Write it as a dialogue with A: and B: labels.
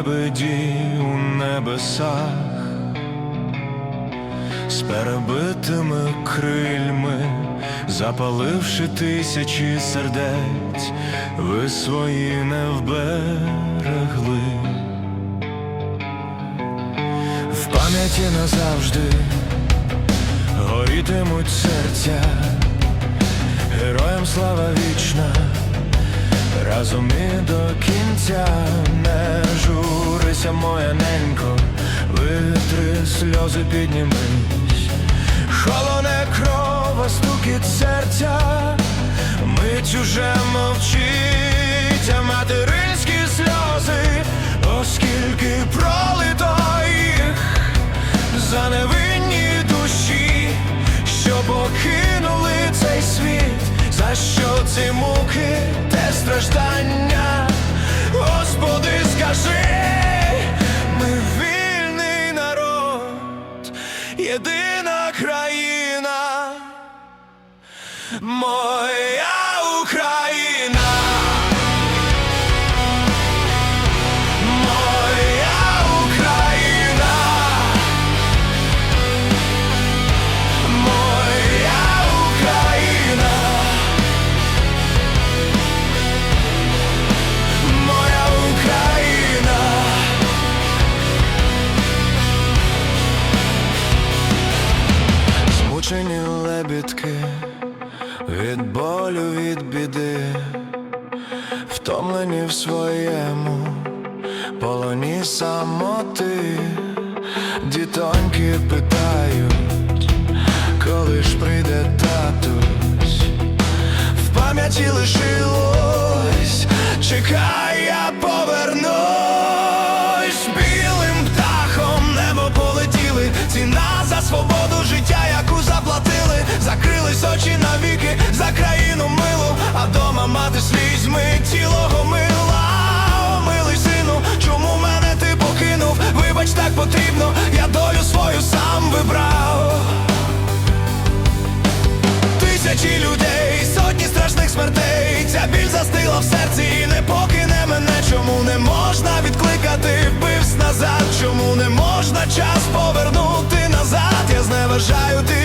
A: лебеді у небесах, з перебитими крильми, запаливши тисячі сердець, ви свої не вберегли. В пам'яті назавжди горітимуть серця, героям слава вічна, разом і до кінця не журися, моя ненько, витри сльози піднімись, холоне крова, стукіт серця, мить уже мовчить, а материнські сльози, оскільки пролито їх за невинні душі, що покинули цей світ, за що ці муки, страждання, Господи, скажи, ми вільний народ, єдина країна, моя Україна. Змучені лебідки від болю, від біди, втомлені в своєму полоні самоти, дітоньки питають, коли ж прийде татусь, в пам'яті лишилось, чекай, очі навіки за країну милу, а дома мати слізьми тілого мила. О, милий сину, чому мене ти покинув? Вибач, так потрібно, я долю свою сам вибрав. Тисячі людей, сотні страшних смертей. Ця біль застила в серці і не покине мене. Чому не можна відкликати вбивств назад? Чому не можна час повернути назад? Я зневажаю ти